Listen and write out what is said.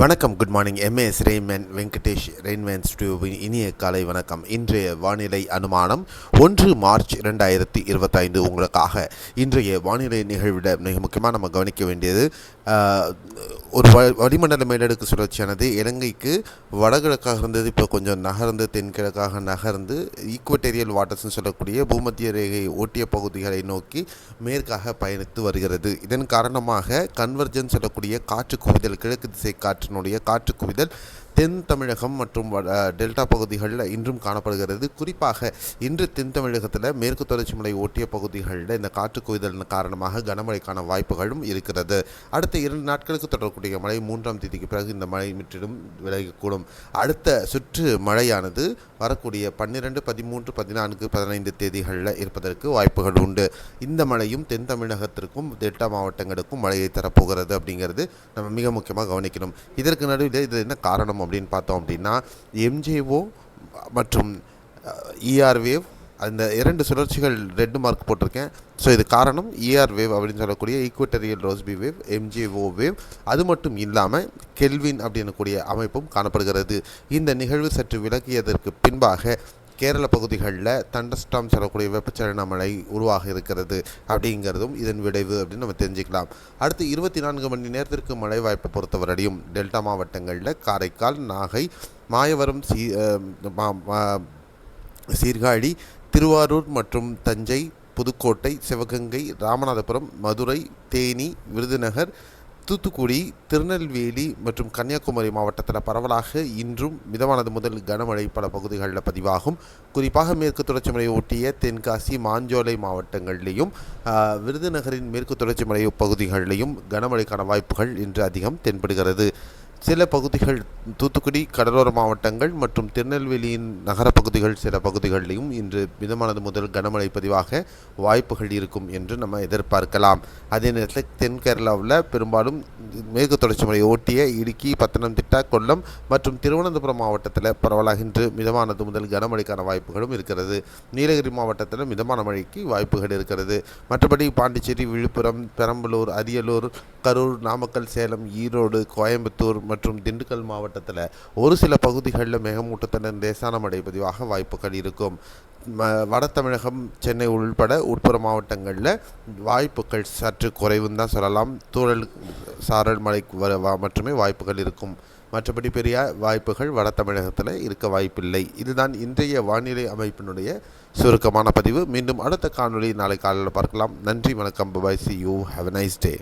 வணக்கம் good morning MAS Rainman Venkatesh Rainman ஸ்டுடியோவின் இனிய காலை வணக்கம். இன்றைய வானிலை அனுமானம் ஒன்று மார்ச் ரெண்டாயிரத்தி இருபத்தைந்து உங்களுக்காக. இன்றைய வானிலை நிகழ்விட மிக முக்கியமாக நம்ம கவனிக்க வேண்டியது ஒரு வ வளிமண்டல மேலடுக்கு சுழற்சியானது இலங்கைக்கு வடகிழக்காக இருந்தது இப்போ கொஞ்சம் நகர்ந்து தென்கிழக்காக நகர்ந்து ஈக்குவட்டேரியல் வாட்டர்ஸ்னு சொல்லக்கூடிய பூமத்திய ரேகை ஒட்டிய பகுதிகளை நோக்கி மேற்காக பயணித்து வருகிறது. இதன் காரணமாக கன்வர்ஜன் சொல்லக்கூடிய காற்று குவிதல் கிழக்கு திசை காற்று காற்றினுடைய காற்று குவிதல் தென் தமிழகம் மற்றும் டெல்டா பகுதிகளில் இன்றும் காணப்படுகிறது. குறிப்பாக இன்று தென் தமிழகத்தில் மேற்கு தொடர்ச்சி மலை ஒட்டிய பகுதிகளில் இந்த காற்று குவிதலின் காரணமாக கனமழைக்கான வாய்ப்புகளும் இருக்கிறது. அடுத்த இரண்டு நாட்களுக்கு தொடரக்கூடிய மழை மூன்றாம் தேதிக்கு பிறகு இந்த மழை முற்றிலும் விலகக்கூடும். அடுத்த சுற்று மழையானது வரக்கூடிய பன்னிரெண்டு பதிமூன்று பதினான்கு பதினைந்து தேதிகளில் இருப்பதற்கு வாய்ப்புகள் உண்டு. இந்த மழையும் தென் தமிழகத்திற்கும் டெல்டா மாவட்டங்களுக்கும் மழையை தரப்போகிறது அப்படிங்கிறது நம்ம மிக முக்கியமாக கவனிக்கணும். இதற்கு நடுவில் இது என்ன காரணம் அப்படின்னு பார்த்தோம் அப்படின்னா எம்ஜேஓ மற்றும் uh, இஆர் வேவ் அந்த இரண்டு சுழற்சிகள் ரெண்டு மார்க் போட்டிருக்கேன். ஸோ இது காரணம் இஆர் வேவ் அப்படின்னு சொல்லக்கூடிய equatorial Rossby wave MJO wave அது மட்டும் இல்லாமல் கெல்வின் அப்படின்னு கூடிய அமைப்பும் காணப்படுகிறது. இந்த நிகழ்வு சற்று விலகியதற்கு பின்பாக கேரள பகுதிகளில் தண்டஸ்டாம் சொல்லக்கூடிய வெப்பச்சலன மழை உருவாக இருக்கிறது அப்படிங்கிறதும் இதன் விளைவு அப்படின்னு நம்ம தெரிஞ்சுக்கலாம். அடுத்து இருபத்தி நான்கு மணி நேரத்திற்கு மழை வாய்ப்பை பொறுத்தவரையும் டெல்டா மாவட்டங்களில் காரைக்கால் நாகை மாயவரம் சீ மா- மா- சீர்காழி திருவாரூர் மற்றும் தஞ்சை புதுக்கோட்டை சிவகங்கை ராமநாதபுரம் மதுரை தேனி விருதுநகர் தூத்துக்குடி திருநெல்வேலி மற்றும் கன்னியாகுமரி மாவட்டத்தில் பரவலாக இன்றும் மிதமானது முதல் கனமழை பல பகுதிகளில் பதிவாகும். குறிப்பாக மேற்கு தொடர்ச்சி மலையை ஒட்டிய தென்காசி மாஞ்சோலை மாவட்டங்களிலேயும் விருதுநகரின் மேற்கு தொடர்ச்சி மலை பகுதிகளிலேயும் கனமழைக்கான வாய்ப்புகள் இன்று அதிகம் தென்படுகிறது. சில பகுதிகள் தூத்துக்குடி கடலோர மாவட்டங்கள் மற்றும் திருநெல்வேலியின் நகர பகுதிகள் சில பகுதிகளிலும் இன்று மிதமானது முதல் கனமழை பதிவாக வாய்ப்புகள் இருக்கும் என்று நம்ம எதிர்பார்க்கலாம். அதே நேரத்தில் தென் கேரளாவில் பெரும்பாலும் மேற்கு தொடர்ச்சி மலையை ஓட்டிய இடுக்கி பத்தனம்திட்டா கொல்லம் மற்றும் திருவனந்தபுரம் மாவட்டத்தில் பரவலாக இன்று மிதமானது முதல் கனமழைக்கான வாய்ப்புகளும் இருக்கிறது. நீலகிரி மாவட்டத்தில் மிதமான மழைக்கு வாய்ப்புகள் இருக்கிறது. மற்றபடி பாண்டிச்சேரி விழுப்புரம் பெரம்பலூர் அரியலூர் கரூர் நாமக்கல் சேலம் ஈரோடு கோயம்புத்தூர் மற்றும் திண்டுக்கல் மாவட்டத்தில் ஒரு சில பகுதிகளில் மேகமூட்டத்துடன் லேசான மழை பதிவாக வாய்ப்புகள் இருக்கும். ம வட தமிழகம் சென்னை உள்பட உட்புற மாவட்டங்களில் வாய்ப்புகள் சற்று குறைவுன்னு தான் சொல்லலாம். தூறல் சாரல் மழை வர வா- மட்டுமே வாய்ப்புகள் இருக்கும். மற்றபடி பெரிய வாய்ப்புகள் வட தமிழகத்தில் இருக்க வாய்ப்பில்லை. இதுதான் இன்றைய வானிலை அமைப்பினுடைய சுருக்கமான பதிவு. மீண்டும் அடுத்த காணொலி நாளை காலையில் பார்க்கலாம். நன்றி வணக்கம். Bye bye see you have nice day